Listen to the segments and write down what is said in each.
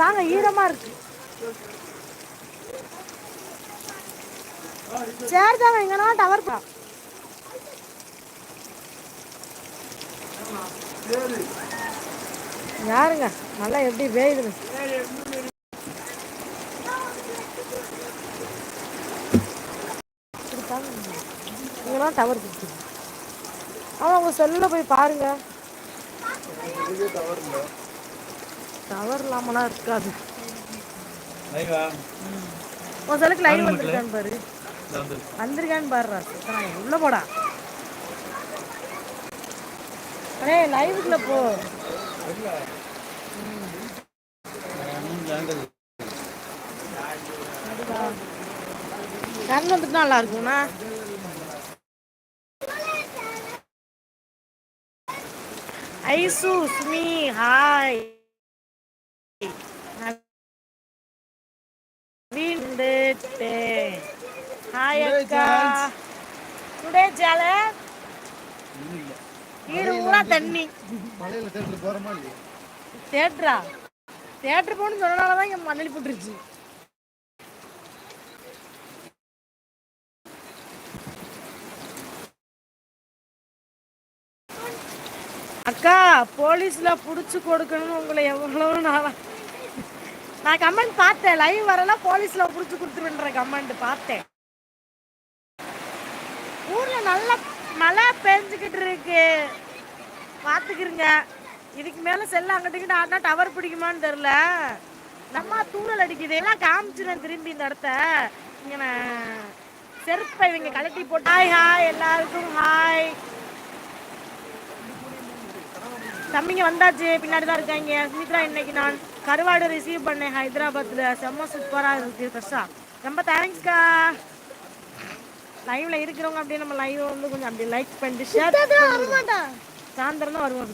தாங்க ஈரமா இருக்கு. சேர் தாங்க எங்கன்னா டவர் பா யாருங்க? நல்லா எப்படி வேயுது? இங்கெல்லாம் டவர் கொடுத்துருங்க ஆமாம் உங்கள் செல்லில் போய் பாருங்க. டவர் இல்லாமலாம் இருக்காது உன் செல்லுக்கு லைவ் வந்திருக்கான்னு பாரு. வந்திருக்கான்னு பாருடா. உள்ள போடா. அடே லைவுக்குள்ள போ. கரண்ட் வந்துட்டு நல்லா இருக்கும்ண்ணா. ஐசு சுமி ஹாய். ஹாய் அக்கா. டுடே ஜால வீடு தண்ணி. மலையில தேட்டர் போறோமா இல்லையா? தேட்டரா? தேட்டர் போகணும்னு சொன்னனால தான் இங்கே மண்ணலி போட்டுருச்சு. அக்கா போலீஸ்ல புடிச்சு கொடுக்கணும்னு உங்களை எவ்வளவு நாளா நான் கமெண்ட் பார்த்தேன். லைவ் வரலாம் போலீஸ்ல புடிச்சு கொடுத்துருன்ற கமெண்ட் பார்த்தேன். ஊர்ல நல்ல மழை பெஞ்சுக்கிட்டு இருக்கு. பார்த்துக்கிருங்க இதுக்கு மேல செல்ல அங்கிட்டு ஆனா டவர் பிடிக்குமான்னு தெரியல. நம்ம தூரல் அடிக்குது. எல்லாம் காமிச்சிடும் திரும்பி இந்த இடத்த. இங்க நான் செருப்பை இவங்க கலட்டி போட்டு ஹாய் ஹாய் எல்லாருக்கும் ஹாய் தம்பிங்க வந்தாச்சு பின்னாடி தான் இருக்காங்க. சுமித்ரா இன்னைக்கு நான் கருவாடு ரிசீவ் பண்ணேன் ஹைதராபாத்தில் செம்ம சூப்பராக இருக்கு ஃப்ரெஷ்ஷா ரொம்ப தேங்க்ஸ்க்கா லைவ்ல இருக்கிறவங்க அப்படியே நம்ம லைவ் வந்து கொஞ்சம் அப்படியே லைக் பண்ணிட்டு ஷேர் சாயந்தரம் தான் வருவோம்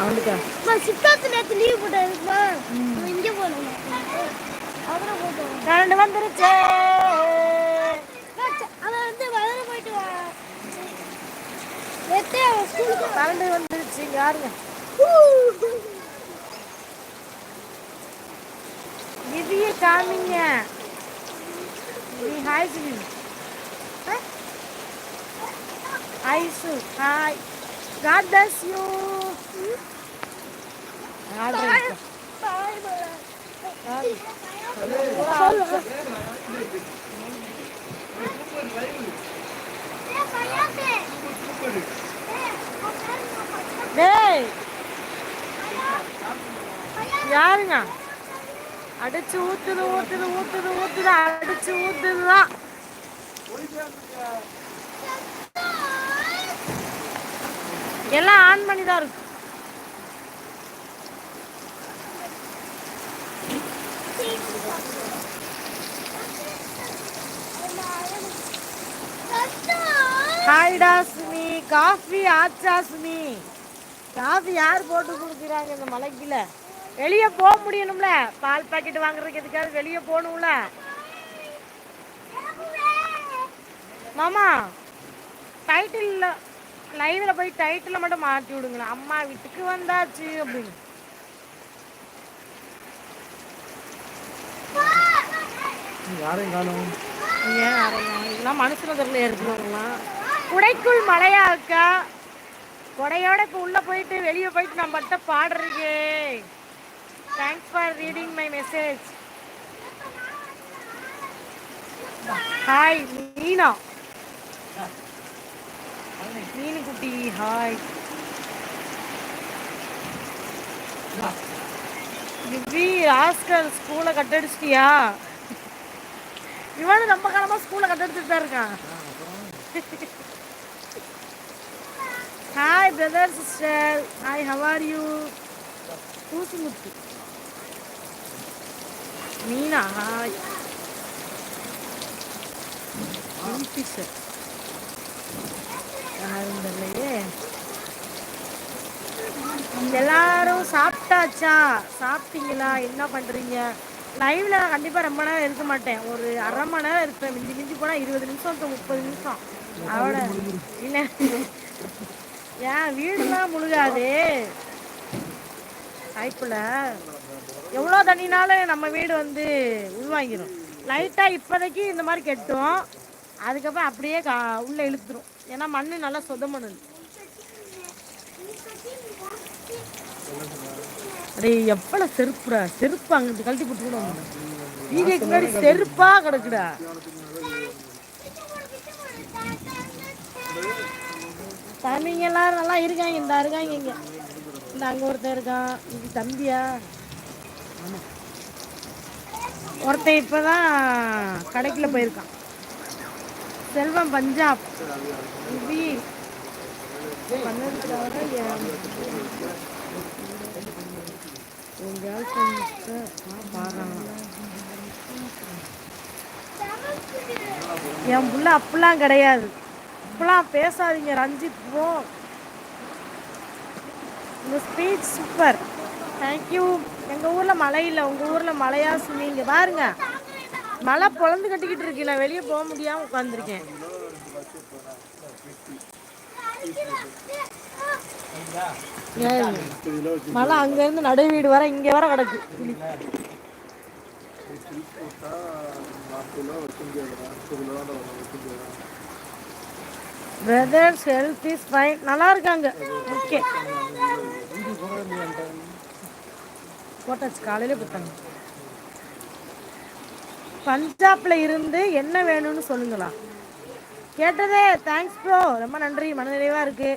வந்துட்டேன். கரண்ட் வந்துருச்சு. அவன் வந்து வளர போயிட்டு வா நேத்தே அவன் ஸ்கூலுக்கு கரண்ட் வந்துருச்சு இங்க யாருங்க விதிய காமிங்க நீ ஹாய் சொல்லி Aishu hi God bless you டேய். யாருங்க? அடிச்சு ஊத்துது ஊத்துது ஊத்துது ஊத்துது அடிச்சு ஊத்துதுதான் எல்லாம் ஆன் பண்ணி தான் இருக்கு. ஹாய்டா சுமி காஃபி ஆச்சா சுமி காஃபி யார் போட்டு கொடுக்குறாங்க இந்த மலைக்குல வெளியே போக முடியணும்ல. பால் பாக்கெட் வாங்குறதுக்கு எதுக்காவது வெளியே போகணும்ல. மாமா டைட்டில் லைவ்ல போய் டைட்டில் மட்டும் மாற்றி விடுங்களேன். அம்மா வீட்டுக்கு வந்தாச்சு அப்படின்னு. யாரையும் காணும். ஏன் அரையா இதெல்லாம் மனுஷன தெரியல இருக்குவாங்களாம் குடைக்குள் மழையா இருக்கா கொடையோட இப்போ உள்ள போயிட்டு வெளியே போயிட்டு நம்ம மட்டும் பாடுறீங்க thanks for reading my message hi Meena. Meenu குட்டி ஹாய் திவ்வி ஆஸ்கர் ஸ்கூலை கட்டடிச்சிட்டியா? இவனும் ரொம்ப காலமாக ஸ்கூலை கட்டடிச்சுட்டு தான் இருக்கான். Hi brother sister hi how are you பூசுமுத்து Meena hi sir யாரும் தெரியலையே எல்லாரும் சாப்பிட்டாச்சா? சாப்பிட்டீங்களா? என்ன பண்றீங்க? லைவ்ல நான் கண்டிப்பா ரொம்ப நேரம் இருக்க மாட்டேன். ஒரு அரை மணி நேரம் இருப்பேன். மிஞ்சி மிஞ்சி போனால் இருபது நிமிஷம் முப்பது நிமிஷம். அவட இல்ல. ஏன் வீடுலாம் முழுகாது? டைப்பில் எவ்வளோ தண்ணினாலும் நம்ம வீடு வந்து உள்வாங்கிடும் லைட்டாக இப்போதைக்கு இந்த மாதிரி கெட்டும். அதுக்கப்புறம் அப்படியே கா உள்ளே இழுத்துரும். ஏன்னா மண் நல்லா சொத மண் அடே எவ்வளோ செருப்புடா. செருப்பு அங்கிட்டு கழட்டி போட்டு கூட வீடியோக்கு முன்னாடி செருப்பாக கிடக்குடா. சாமிங்க எல்லாரும் நல்லா இருக்காங்க. இந்த இருக்காங்க இங்க. இந்த அங்க ஒருத்தன் இருக்கான். இது தம்பியா? ஆமா ஒருத்தன் இப்பதான் கடைக்குள்ள போயிருக்கான். செல்வம் பஞ்சாப். இது பண்ணதுக்காக என் கேர்ள் பாடுறாங்க என் புள்ள அப்படிலாம் கிடையாது. இப்பெல்லாம் பேசாதீங்க ரஞ்சித் ப்ரோ உங்க ஸ்பீச் சூப்பர் தேங்க்யூ எங்கள் ஊரில் மழை இல்லை உங்கள் ஊரில் மழையா சொன்னீங்க பாருங்க மழை பொழந்து கட்டிக்கிட்டு இருக்கு நான் வெளியே போக முடியாமல் உட்காந்துருக்கேன் மழை அங்கேருந்து நடு வீடு வர இங்கே வர கிடக்கு துளி. பிரதர்ஸ் ஹெல்த் இஸ் ஃபைன் நல்லா இருக்காங்க. ஓகே போட்டாச்சு காலையில போட்டாங்க பஞ்சாப்ல இருந்து என்ன வேணும்னு சொல்லுங்களா? கேட்டதே தேங்க்ஸ் ப்ரோ ரொம்ப நன்றி. மனநிறைவா இருக்கு.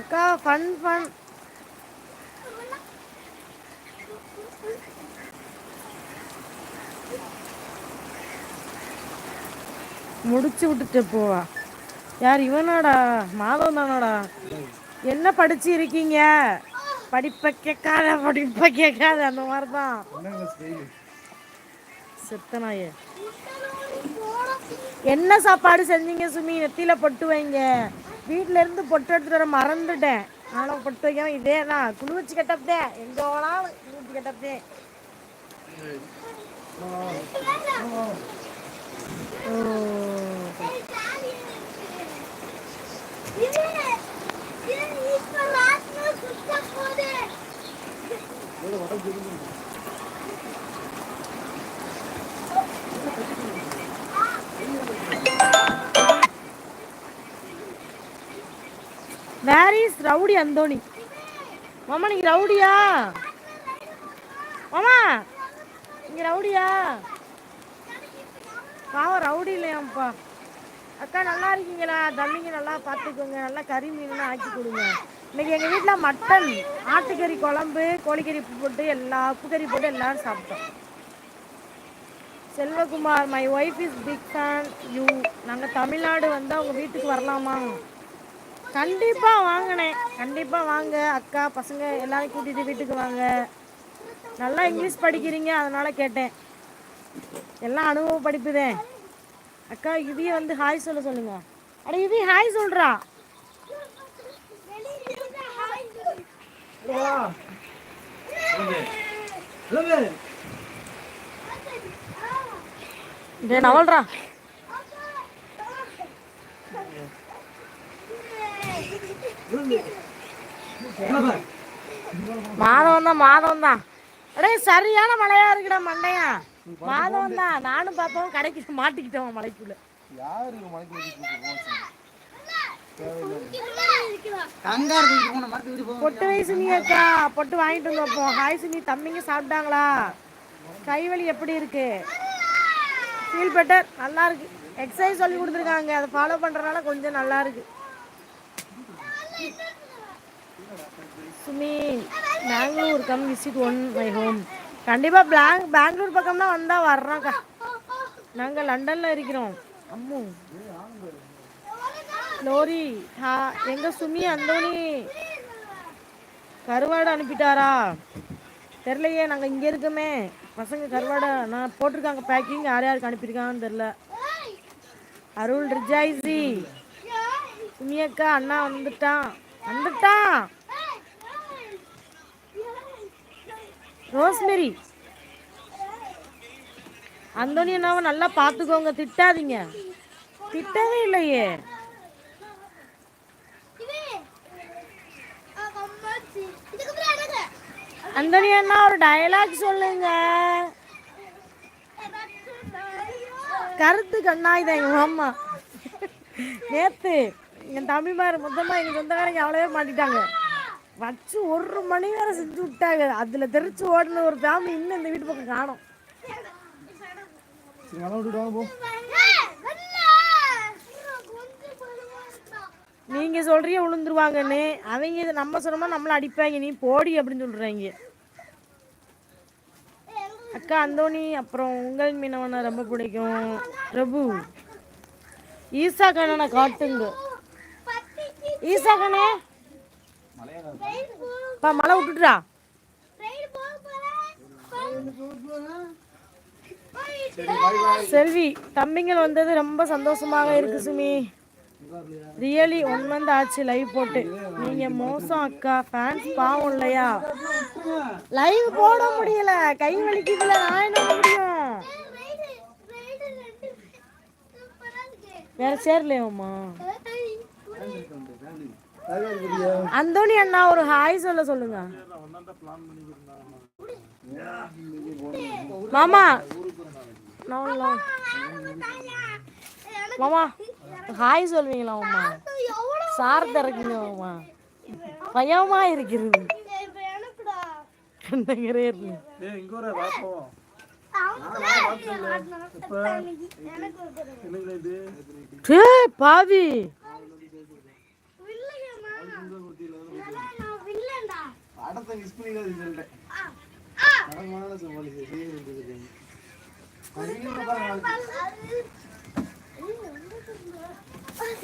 அக்கா ஃபன் ஃபன் முடிச்சு விட்டுட்டு போவா. யார் இவனாடா? மாதவன் தானாடா? என்ன படிச்சு இருக்கீங்க? படிப்பை கேட்காத படிப்பை கேட்காத அந்த மாதிரி தான் செத்தனாயே. என்ன சாப்பாடு செஞ்சீங்க சுமி? நெத்தியில பொட்டு வைங்க. வீட்ல இருந்து பொட்டு எடுத்துட்டு வர மறந்துட்டேன். நானும் பொட்டு வைக்காம இதே தான். குழு வச்சு கட்டப்பதே எங்க போனாலும் குழு வச்சு கட்டப்பதே ஓ. Where is rowdy Anthony? மாமா நீங்க ரவுடியா? மாமா நீங்க ரவுடியா? பாவம் ரவுடி இல்லையாம்ப்பா. அக்கா நல்லா இருக்கீங்களா? தம்பிங்க நல்லா பார்த்துக்கோங்க. நல்லா கறி மீன்லாம் ஆக்கி கொடுங்க. இன்னைக்கு எங்கள் வீட்டில் மட்டன் ஆட்டுக்கறி குழம்பு கோழிக்கறி போட்டு எல்லா உப்பு கறி போட்டு எல்லாரும் சாப்பிட்டோம். Selvakumar my wife is big fan you நாங்கள் தமிழ்நாடு வந்தால் உங்கள் வீட்டுக்கு வரலாமா? கண்டிப்பாக வாங்கினேன். கண்டிப்பாக வாங்க. அக்கா பசங்க எல்லாரும் கூட்டிகிட்டு வீட்டுக்கு வாங்க. நல்லா இங்கிலீஷ் படிக்கிறீங்க அதனால் கேட்டேன். எல்லாம் அனுபவ படிப்புதே அக்கா இவிய வந்து ஹாய் சொல்ல சொல்லுங்க. அட இவி ஹாய் சொல்றா. டே நவல்றா. மாதவன் தான் மாதவன் தான் அடே சரியான மழையா இருக்குடா மண்டையா. மாதவன் தான் நானும் பாப்பாவும் கடைக்கு மாட்டிக்கிட்டோம் மலைக்குள்ள. போகும் பொட்டு வயசு நீ அக்கா. பொட்டு வாங்கிட்டு வந்து வைப்போம் ஹாய் சுனி தம்பிங்க சாப்பிட்டாங்களா? கைவலி எப்படி இருக்கு? ஃபீல் பெட்டர் நல்லா இருக்கு. எக்ஸசைஸ் சொல்லி கொடுத்துருக்காங்க. அதை ஃபாலோ பண்றதுனால கொஞ்சம் நல்லா இருக்கு. Sumi Bangalore come visit on my home கண்டிப்பாக பேங் பெங்களூர் பக்கம் தான் வந்தா வர்றோம்க்கா. நாங்கள் லண்டனில் இருக்கிறோம். அம்மு. லோரி ஹா எங்கள் சுமி அந்தோனி கருவாடு அனுப்பிட்டாரா? தெரிலையே நாங்கள் இங்கே இருக்கோமே. பசங்க கருவாடை நான் போட்டிருக்காங்க பேக்கிங் யார் யாருக்கு அனுப்பியிருக்காங்கன்னு தெரில அருள் ரிஜாய்ஸி சுமியக்கா அண்ணா வந்துட்டான். வந்துட்டான். ரோஸ்மெரி. அந்தோனியனாவை நல்லா பார்த்துக்கோங்க திட்டாதீங்க. திட்டவே இல்லையே. அந்தோனியன்னா ஒரு டயலாக் சொல்லுங்க. கருத்து கண்ணா இதை எங்கள் மாமா நேற்று என் தம்பிமார் மொத்தமாக எங்கள் சொந்தக்காரங்க அவ்வளோவே மாட்டிட்டாங்க. வச்சு ஒரு மணி நேரம் செஞ்சு விட்டாங்க. அதுல தெரிச்சு ஓடின ஒரு ஃபேமிலி இன்னும் இந்த வீட்டு பக்கம் காணும். நீங்க சொல்றீங்க விழுந்துருவாங்கன்னு அவங்க இது நம்ம சொன்னோமா நம்மள அடிப்பாங்க. நீ போடி அப்படின்னு சொல்றாங்க. அக்கா அந்தோணி அப்புறம் உங்கள் மீனவனை ரொம்ப பிடிக்கும். பிரபு ஈசா கண்ணனை காட்டுங்க. ஈசா கண்ணே. பா மழை விட்டுட்டுறா செல்வி தம்பிங்கள் வந்தது ரொம்ப சந்தோஷமாக இருக்கு சுமி. ரியலி ஒன் மந்த் ஆச்சு லைவ் போட்டு. நீங்க மோசம் அக்கா. ஃபேன்ஸ் பாவம் இல்லையா? லைவ் போட முடியல. கை வலிக்குதுல நான் என்ன முடியும்? வேற சேரலையாம்மா அந்தோணி அண்ணா ஒரு ஹாய் சொல்ல சொல்லுங்க. மாமா மாமா ஹாய் சொல்வீங்களா மாமா? சார் திறக்குங்க மாமா. பயமா இருக்கிறது. பாவி. படத்தை மிஸ் பண்ணிக்காது சொல்லிட்டேன் சமாளி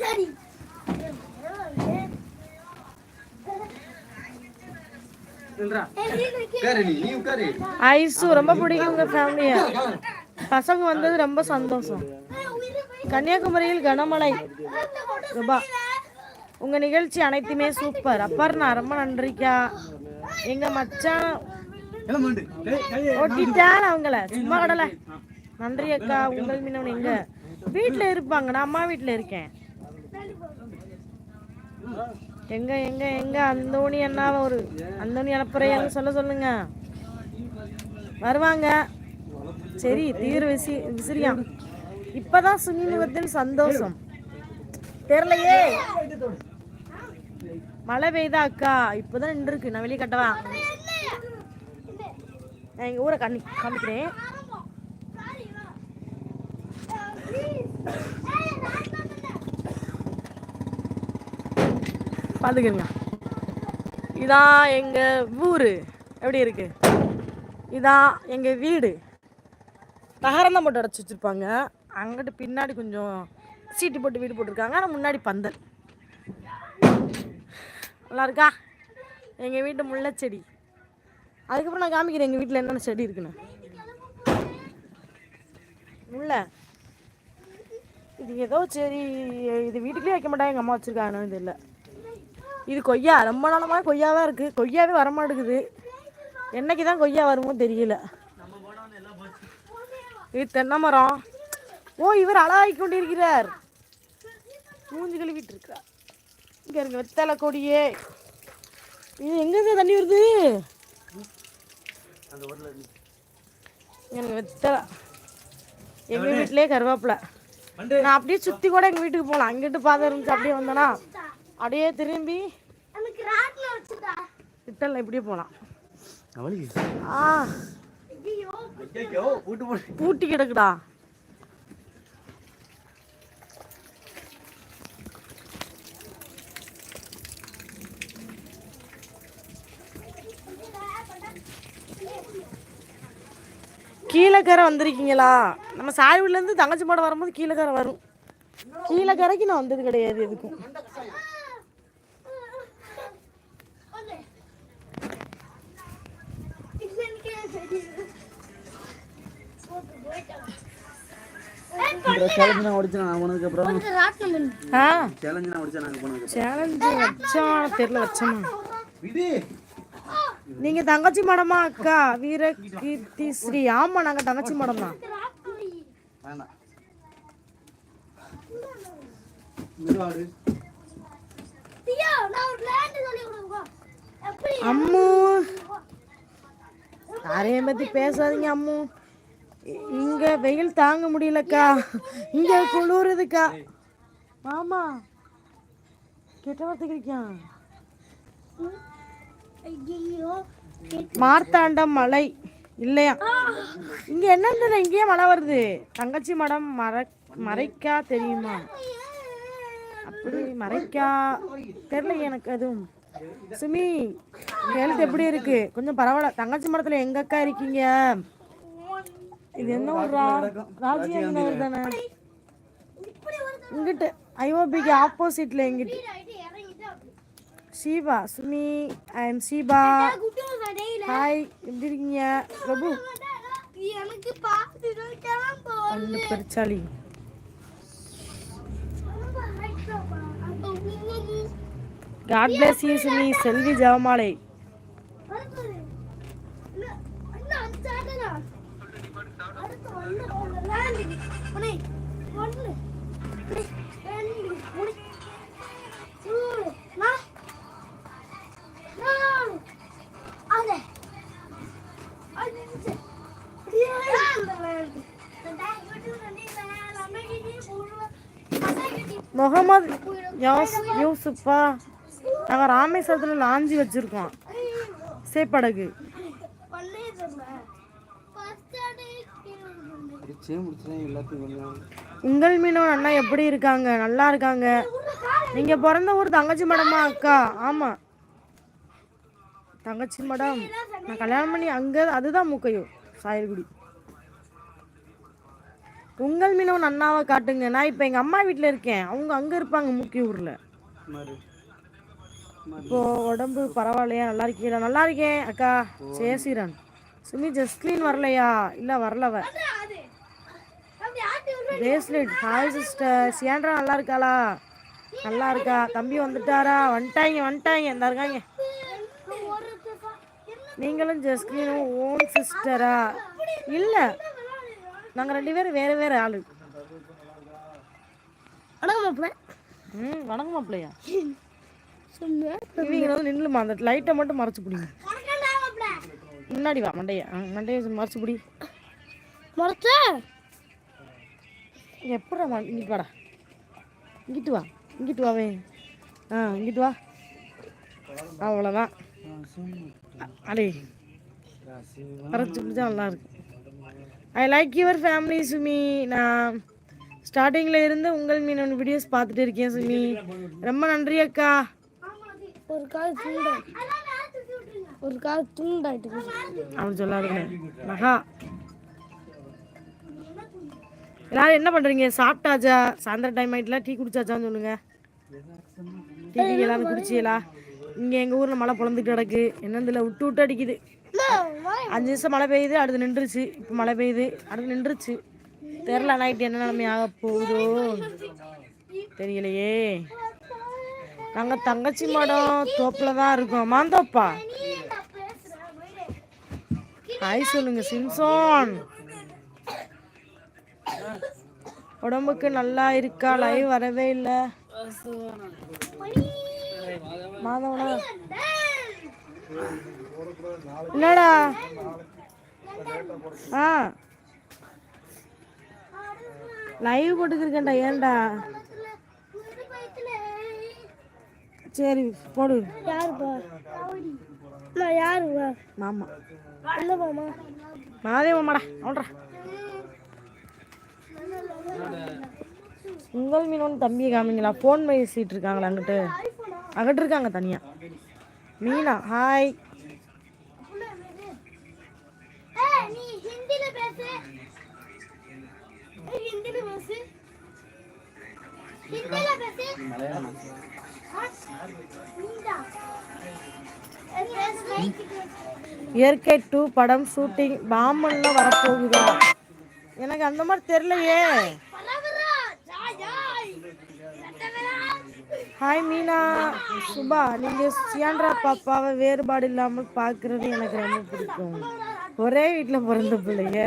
சரி. ஐசு ரொம்ப பிடிக்கும் உங்க ஃபேமிலிய பசங்க வந்தது ரொம்ப சந்தோஷம். கன்னியாகுமரியில் கனமழை. ரூபா உங்க நிகழ்ச்சி அனைத்துமே சூப்பர். அப்பர்ணா ரொம்ப நன்றிக்கா. எங்க மச்சான்? ஓட்டிட்டான் அவங்கள. சும்மா கடலை. நன்றி அக்கா உங்கள் மீனவன் எங்க? வீட்ல இருப்பாங்க நான் அம்மா வீட்ல இருக்கேன். எங்க எங்க எங்க? அந்தோணி அண்ணாவை ஒரு அந்தோணி அனுப்புறையான்னு சொல்ல சொல்லுங்க. வருவாங்க. சரி தீவிர விசி விசிறியா இப்பதான் சுனிமுகத்தின் சந்தோஷம். தெரியலையே. மழை பெய்தா அக்கா? இப்போதான் நின்று இருக்கு நான் வெளியே கட்டவா? நான் எங்கள் ஊரை கண்ணி காமிக்கிறேன். பார்த்துக்கிறங்க இதான் எங்கள் ஊர். எப்படி இருக்கு? இதான் எங்கள் வீடு. தகரம் தான் போட்டு அடைச்சி வச்சுருப்பாங்க. அங்கிட்டு பின்னாடி கொஞ்சம் சீட்டு போட்டு வீடு போட்டிருக்காங்க. ஆனால் முன்னாடி பந்தல். நல்லா இருக்கா? எங்கள் வீட்டு முல்லை செடி. அதுக்கப்புறம் நான் காமிக்கிறேன் எங்கள் வீட்டில் என்னென்ன செடி இருக்குன்னு. முல்லை. இது ஏதோ சரி இது வீட்டுக்குள்ளே வைக்க மாட்டாங்க எங்கள் அம்மா வச்சுருக்காங்கன்னு தெரியல. இது கொய்யா ரொம்ப நாளமாக கொய்யாவாக இருக்குது கொய்யாவே வரமாட்டேங்குது. என்னைக்கு தான் கொய்யா வருமோ தெரியல. இது தென்னை மரம். ஓ இவர் அழகாகி கொண்டிருக்கிறார். மூஞ்சி கழுவிட்டு இருக்கிறார். இங்கே இருங்க வெத்தலை கொடியே. இது எங்கேருந்து தண்ணி வருது? எனக்கு வெத்தலை. எங்கள் வீட்டிலே கருவேப்பிலை. நான் அப்படியே சுற்றி கூட எங்கள் வீட்டுக்கு போகலாம் அங்கிட்டு பாதை இருந்துச்சு அப்படியே வந்தேனா அப்படியே திரும்பி ரிட்டர்ல இப்படியே போகலாம் ஆ. பூட்டி கிடக்குடா. கீழக்கரை வந்திருக்கீங்களா? நம்ம சாய்வுலேருந்து தங்கச்சி மாடம் வரும்போது கீழக்கரை வரும். கீழக்கரைக்கு நான் வந்தது கிடையாது எதுக்கும். சேலஞ்சு வச்சோம் தெரியல வச்சோமா? நீங்க தங்கச்சி மடமா அக்கா? வீர கீர்த்தி ஸ்ரீ. ஆமா நாங்க தங்கச்சி மடம் தான் அம்மு. யாரையும் பத்தி பேசாதீங்க அம்மு. இங்க வெயில் தாங்க முடியலக்கா. இங்க குளிருதுக்கா. மாமா கெட்ட வார்த்தைக்கு இருக்கான் மார்த்தாண்டம் மலை. இல்லையா? இங்க என்னன்னு இங்கேயே மழை வருது. தங்கச்சி மடம் மற மறைக்கா தெரியுமா? அப்படி மறைக்கா. தெரியல எனக்கு அதுவும் சுமி ஹெல்த் எப்படி இருக்கு? கொஞ்சம் பரவாயில்ல. தங்கச்சி மடத்துல எங்க அக்கா இருக்கீங்க? இது என்ன ஊரா ராஜியாங்க தானே? இங்கிட்டு ஐஓபிக்கு ஆப்போசிட்ல எங்கிட்டு ஷீபா சுமி ஐ எம் கடையில ஹாய் எப்படி இருக்கீங்க? பிரபு. எனக்கு பெருச்சாளி. God bless you Sumi. Selvi Jebamalai. Mohammed யோஸ் யூசுப்பா. நாங்கள் ராமேஸ்வரத்தில் லாஞ்சி வச்சுருக்கோம். சேப்படகு உங்கள் மீனவன் அண்ணா எப்படி இருக்காங்க? நல்லா இருக்காங்க. நீங்கள் பிறந்த ஊர் தங்கச்சி மடமா அக்கா? ஆமாம் தங்கச்சி மடம். நான் கல்யாணம் பண்ணி அங்கே அதுதான் முக்கையும் சாயல்குடி. உங்கள் மீனவன் அண்ணாவை காட்டுங்க. நான் இப்போ எங்கள் அம்மா வீட்டில் இருக்கேன். அவங்க அங்கே இருப்பாங்க மூக்கியூரில் மாதிரி இப்போ உடம்பு பரவாயில்லையா? நல்லா இருக்கீங்களா? நல்லா இருக்கேன் அக்கா. சேசிரன் சுமி ஜஸ்கிரீன் வரலையா? இல்லை வரலவ பிரேஸ்லெட் ஹாய் சிஸ்டர் சியாண்ட்ரா நல்லா இருக்காளா? நல்லா இருக்கா? தம்பி வந்துட்டாரா? வந்துட்டாங்க வந்துட்டாங்க. இந்த இருக்காங்க. நீங்களும் ஜஸ்கிரீனும் ஓன் சிஸ்டரா இல்லை. நாங்கள் ரெண்டு பேரும் வேறு வேறு ஆளு. வணக்கம் மாப்பிள்ள ம் வணக்கம் மாப்பிள்ளையா? இவங்க வந்து நின்றுமா அந்த லைட்டை மட்டும் மறைச்சு பிடிங்க. முன்னாடி வா மண்டைய மண்டைய மறைச்சு பிடி. மறைச்ச? எப்படா இங்கிட்டு வாடா. இங்கிட்டு வா இங்கிட்டு வாவே ஆ இங்கிட்டு வா. அவ்வளோதான் அடே. மறைச்சு பிடிச்சா நல்லா இருக்கு. I like your family Sumi நான் ஸ்டார்டிங்கில் இருந்து உங்கள் மீனவன் வீடியோஸ் பார்த்துட்டு இருக்கேன் சுமி. ரொம்ப நன்றி அக்கா. ஒரு கால் துண்டா. ஒரு கால் துண்டாயிட்டு அவன் சொல்லாதுங்க. மகா. எல்லாரும் என்ன பண்றீங்க? சாப்பிட்டாச்சா? சாயந்தரம் டைம் ஆயிட்டுல டீ குடிச்சாச்சான்னு சொல்லுங்க. டீ எல்லாரும் குடிச்சீங்களா இங்க எங்க ஊர்ல மழை பொழந்துட்டு கிடக்கு. என்னதுல? விட்டு விட்டு அடிக்குது. அஞ்சு நிமிஷம் மழை பெய்யுது அடுத்து நின்றுச்சு. இப்போ மழை பெய்யுது அடுத்து நின்றுச்சு. தெரில நைட்டு என்ன நிலைமை ஆக போகுதோ? தெரியலையே. நாங்கள் தங்கச்சி மடம் தோப்பில் தான் இருக்கோம். மாந்தோப்பா. ஹாய் சொல்லுங்க சிம்சோன். உடம்புக்கு நல்லா இருக்கா? லைவ் வரவே இல்லை. மாதவனா? என்னடா? ஆ. லைவ் போட்டுக்கிருக்கேன்டா ஏன்டா? சரி போடு. யாருப்பா? நான் யாருப்பா? மாமா. என்ன மாமா மாதே மாமாடா அவன்டா. உங்கள் மீனோன்னு தம்பியை காமிங்களா? ஃபோன் பேசிட்டு இருக்காங்களா அங்கிட்டு? அங்கிட்டு இருக்காங்க தனியா. மீனா ஹாய் ஏய், நீ ஹிந்தில பேசு ஏய், ஹிந்தில பேசு ஹிந்தில பேசு மலையாளம் ஆ, இந்தா. ஏய், பேசு. இயற்கை டூ படம் ஷூட்டிங் பாம்பன்ல வரப்போகுதா? எனக்கு அந்த மாதிரி தெரியலையே. ஹாய் மீனா. சுபா நீங்க சியாண்ட்ரா பாப்பாவை வேறுபாடு இல்லாமல் பார்க்கறது எனக்கு ரொம்ப பிடிக்கும். ஒரே வீட்டில் பிறந்த பிள்ளைங்க.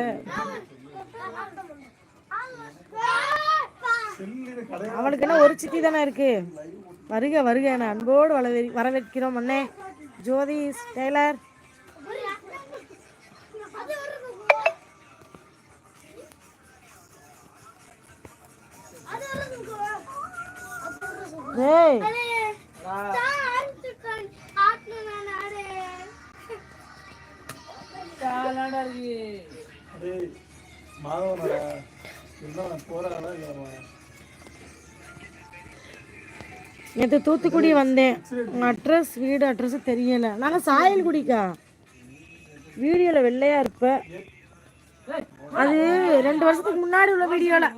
அவளுக்கு என்ன ஒரு சிட்டி தானே இருக்கு? வருக வருக என அன்போடு வரவே வரவேற்கிறோம் அண்ணே. ஜோதி டெய்லர். ஏய் டேய் மாதவனடா நேற்று தூத்துக்குடி வந்தேன். உங்கள் அட்ரஸ் வீடு அட்ரஸ் தெரியல. நாங்கள் சாயல்குடிக்கா? வீடியோவில் வெள்ளையா இருப்ப. அது ரெண்டு வருஷத்துக்கு முன்னாடி உள்ள வீடியோவில்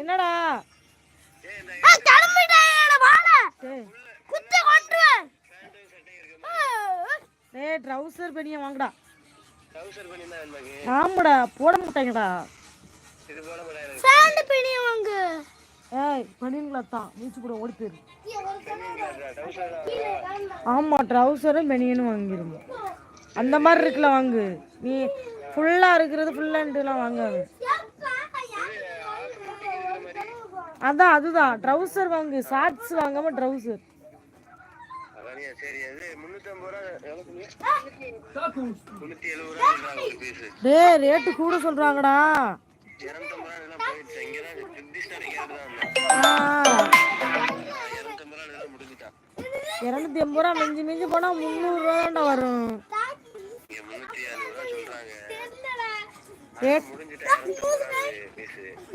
என்னடா? ட்ரௌசர் பெரிய வாங்கடா. ஆமாடா போட மாட்டாங்கடா. ஏய் பனியன்களா தான். மூச்சு போட ஓடி போயிரு. ஆமா ட்ரௌசரும் பெனியனும் வாங்கிருங்க. அந்த மாதிரி இருக்குல்ல வாங்கு. நீ ஃபுல்லா இருக்கிறது ஃபுல்லாண்டுலாம் வாங்காது. அதான் அதுதான். ட்ரௌசர் வாங்கு ஷார்ட்ஸ் வாங்காம ட்ரௌசர் டேய் ரேட்டு கூட சொல்றாங்கடா. இரநூத்தி எண்பது ரூபா மிஞ்சி மிஞ்சி போனா முந்நூறு ரூபா தான்டா வரும்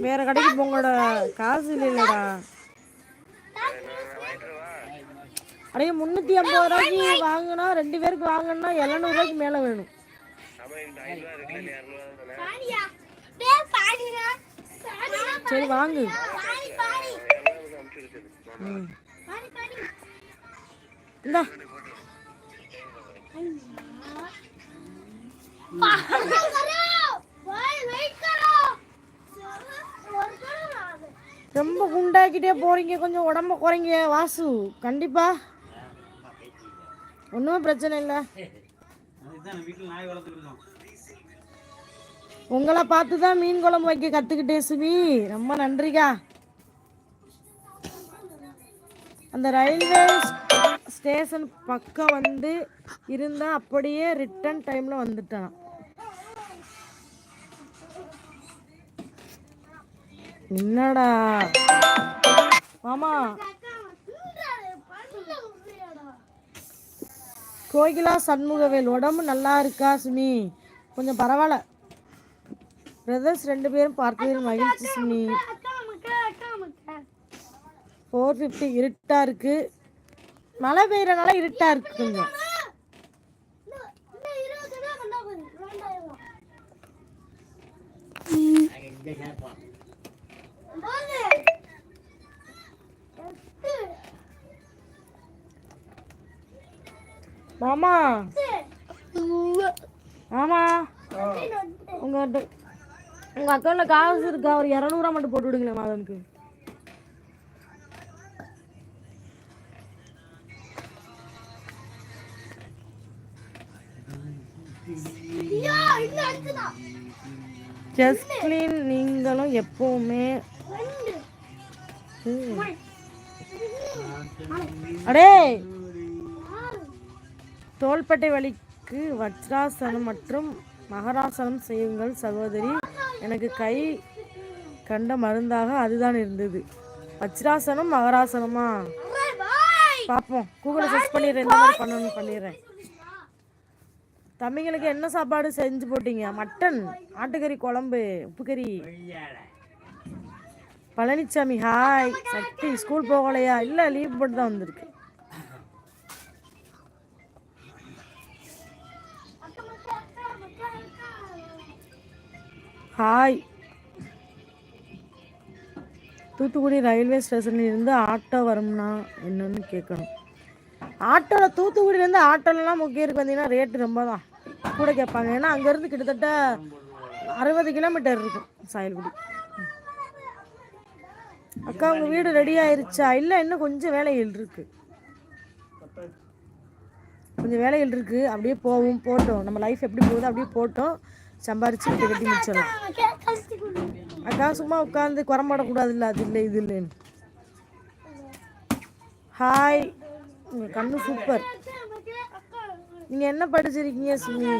வேற கடைக்கு போங்கடா காசு இல்லைல்லடா. அடைய முந்நூற்றி ஐம்பது ரூபாய்க்கு வாங்கினா ரெண்டு பேருக்கு வாங்கினா எழுநூறுவாய்க்கு மேலே வேணும். சரி வாங்கு. ம். ரொம்ப குண்டாக்கிட்டே போறீங்க. கொஞ்சம் உடம்ப குறைங்க வாசு. கண்டிப்பா. ஒன்றுமே பிரச்சனை இல்லை. உங்களை பார்த்து தான் மீன் குழம்பு வைக்க கற்றுக்கிட்டேன் சுமி ரொம்ப நன்றிக்கா. அந்த ரயில்வே ஸ்டேஷன் பக்கம் வந்து இருந்தால் அப்படியே ரிட்டர்ன் டைமில் வந்துட்டான். என்னடா? மாமா. கோகிலா சண்முகவேல் உடம்பு நல்லா இருக்கா சுமி? கொஞ்சம் பரவாயில்ல. பிரதர்ஸ் ரெண்டு பேரும் பார்க்கவே மகிழ்ச்சி சுமி. ஃபோர் ஃபிஃப்டி இருட்டாக இருக்கு. மழை பெய்யறனால இருட்டாக இருக்கு கொஞ்சம். மாமா. மாமா. உங்க உங்க அக்கௌண்ட்ல காசு இருக்கா? ஒரு இரநூறுவா மட்டும் போட்டு விடுங்களேன் மாதனுக்கு ஜஸ்கிளீன் நீங்களும் எப்பவுமே. அடே தோள்பட்டை வலிக்கு வஜ்ராசனம் மற்றும் மகராசனம் செய்யுங்கள் சகோதரி. எனக்கு கை கண்ட மருந்தாக அதுதான் இருந்தது. வஜ்ராசனம் மகராசனமா? பார்ப்போம் கூகுளில் சர்ச் பண்ணிடுறேன். இந்த மாதிரி பண்ணணும் பண்ணிடுறேன். தம்பிங்களுக்கு என்ன சாப்பாடு செஞ்சு போட்டீங்க? மட்டன் ஆட்டுக்கறி குழம்பு உப்புக்கறி? பழனிசாமி ஹாய் சக்தி ஸ்கூல் போகலையா? இல்லை லீவ் போட்டு தான் வந்திருக்கு. ஹாய். தூத்துக்குடி ரயில்வே ஸ்டேஷன்லேருந்து ஆட்டோ வரும்னா என்னன்னு கேட்கணும் ஆட்டோவில் தூத்துக்குடியிலேருந்து ஆட்டோலலாம் முக்கியருக்கு வந்தீங்கன்னா ரேட்டு ரொம்ப தான் கூட கேட்பாங்க. ஏன்னா அங்கேருந்து கிட்டத்தட்ட அறுபது கிலோமீட்டர் இருக்கும் சாயல்குடி. அக்கா உங்கள் வீடு ரெடி ஆயிருச்சா? இல்லை இன்னும் கொஞ்சம் வேலைகள் இருக்கு. கொஞ்சம் வேலைகள் இருக்குது அப்படியே போவோம் போட்டோம். நம்ம லைஃப் எப்படி போகுது அப்படியே போட்டோம். சம்பாரிச்சு வீட்டை கட்டி முடிச்சிடலாம் அக்கா சும்மா உட்காந்து குறமாடக்கூடாதுல்ல அது இல்லை இது இல்லைன்னு ஹாய் உங்கள் கண்ணு சூப்பர் நீங்கள் என்ன படிச்சிருக்கீங்க சுமி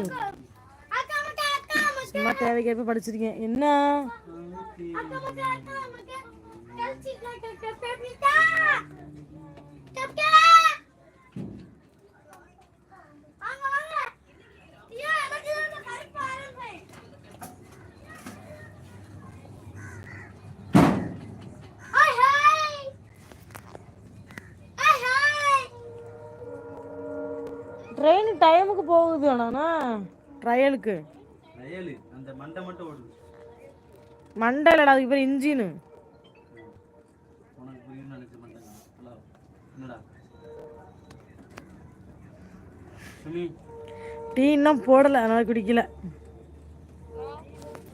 சும்மா தேவைக்கேற்ப படிச்சிருக்கீங்க என்ன ட்ரெயின் டைமுக்கு போகுது வேணாண்ணா ட்ரையலுக்கு ரயலு அந்த மண்டை மட்டும் ஓடுது. மண்டலடா அதுக்கு பேர் இன்ஜினு உனக்கு புரியும் நினைச்ச மண்டை. ஹலோ என்னடா? சுமி. டீ இன்னும் போடலை அதனால குடிக்கல.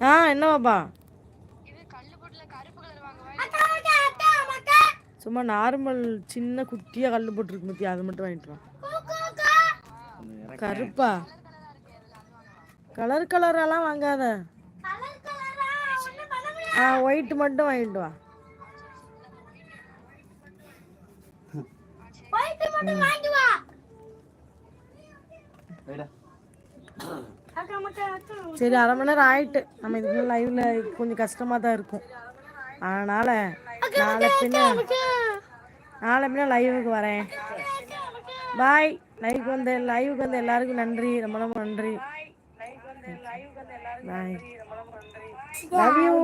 ஆ என்ன பாப்பா சும்மா நார்மல் சின்ன குட்டியாக கல் போட்டிருக்கு மத்தி அதை மட்டும் வாங்கிட்டு வா. கருப்பா. கலர் கலரெல்லாம் வாங்காத. ஆ ஒயிட் மட்டும் வாங்கிட்டு வா. சரி அரை மணி நேரம் ஆயிட்டு. நம்ம இதுக்கு லைவ்ல கொஞ்சம் கஷ்டமா தான் இருக்கும். அதனால நாளை பின்ன நாளை பின்ன லைவுக்கு வரேன். பாய். லைவுக்கு வந்த லைவுக்கு வந்த எல்லாருக்கும் நன்றி. ரொம்ப ரொம்ப நன்றி. Bye love you